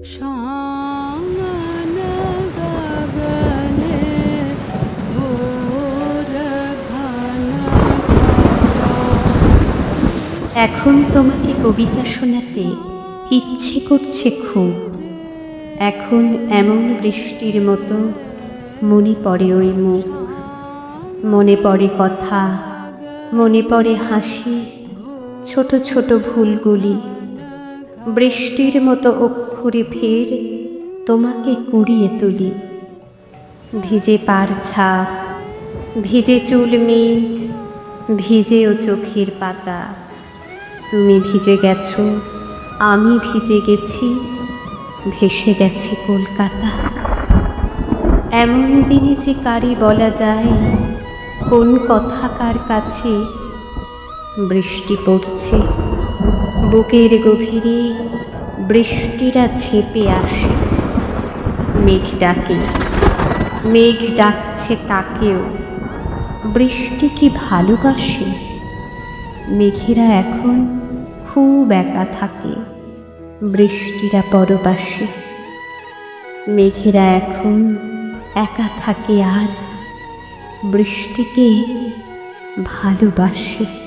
এখন তোমাকে কবিতা শোনাতে ইচ্ছে করছে খুব। এখন এমন বৃষ্টির মতো মনে পড়ে ওই মুখ। মনে পড়ে কথা, মনে পড়ে হাসি, ছোট ছোট ভুলগুলি। বৃষ্টির মতো অক্ষরে ফের তোমাকে কুড়িয়ে তুলি। ভিজে পার ছাপ, ভিজে চুল মেঘ ভিজে ও চোখের পাতা। তুমি ভিজে গেছো, আমি ভিজে গেছি, ভেসে গেছি কলকাতা। এমন দিনে যে কারি বলা যায়, কোন কথা কার কাছে বৃষ্টি পড়ছে, বুকের গভীরে বৃষ্টিরা ঝেপে আসে। মেঘ ডাকে। মেঘ ডাকছে তাকেও। বৃষ্টি কি ভালোবাসে? মেঘেরা এখন খুব একা থাকে। বৃষ্টিরা পরবাসে মেঘেরা এখন একা থাকে আর বৃষ্টিকে ভালোবাসে।